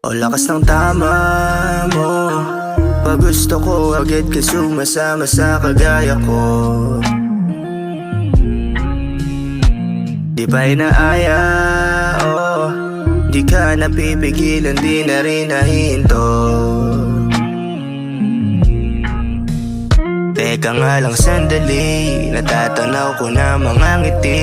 O lakas ng tama mo. Pag gusto ko agad ka sumasama sa kagaya ko. Di ba inaaya, oh Di ka napipigilan, di na rin nahihinto Teka nga lang sandali. Natatanaw ko na mga ngiti.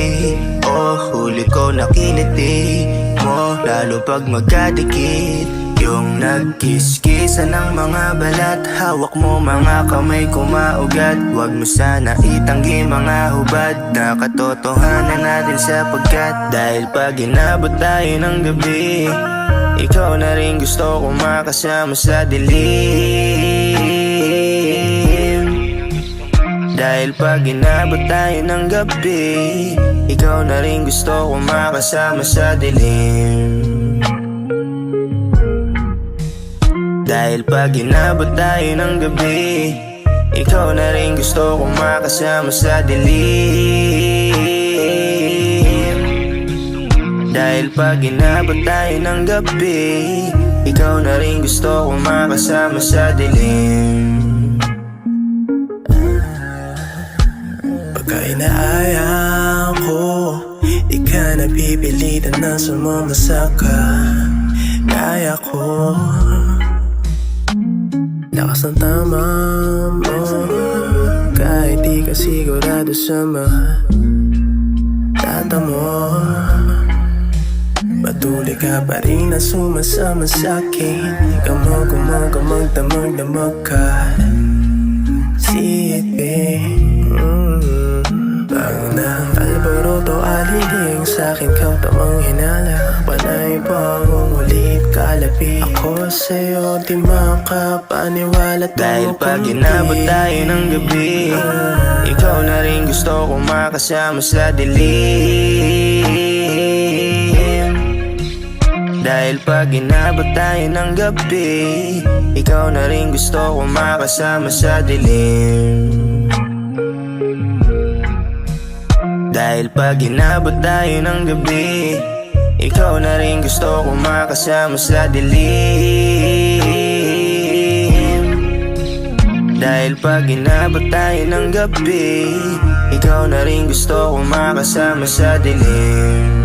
Oh, huli ko nakiliti mo Lalo pag magkadikit. Yung nagkiskisa ng mga balat Hawak mo mga kamay ko maugat Huwag mo sana itanggi mga hubad. Na katotohanan natin sapagkat Dahil pag inabot tayo ng gabi Ikaw na rin gusto ko makasama sa dilim. Dahil pag inabot tayo ng gabi Ikaw na rin gusto ko makasama sa dilim. Dahil pag inabot tayo ng gabi Ikaw na rin gusto ko makasama sa dilim. Dahil pag inabot tayo ng gabi Ikaw na rin gusto ko makasama sa dilim. Pagka inaaya ko Di ka napipilitan na sumama sa ka. Kaya ko. Lakas ng tama mo. Kahit di ka sigurado sa Tata mo. Patuloy ka pa rin na sumasama sa akin. Gamag, gamag, gamag, damag, sa akin kang tamang hinala. Panay pang ulit kalapit. Ako sa'yo di makapaniwala Dahil pag inabot tayo ng gabi Ikaw na rin gusto ko makasama sa dilim. Dahil pag inabot tayo ng gabi Ikaw na rin gusto ko makasama sa dilim Dahil pag inabot tayo ng gabi Ikaw na rin gusto ko makasama sa dilim. Dahil pag inabot tayo ng gabi Ikaw na rin gusto ko makasama sa dilim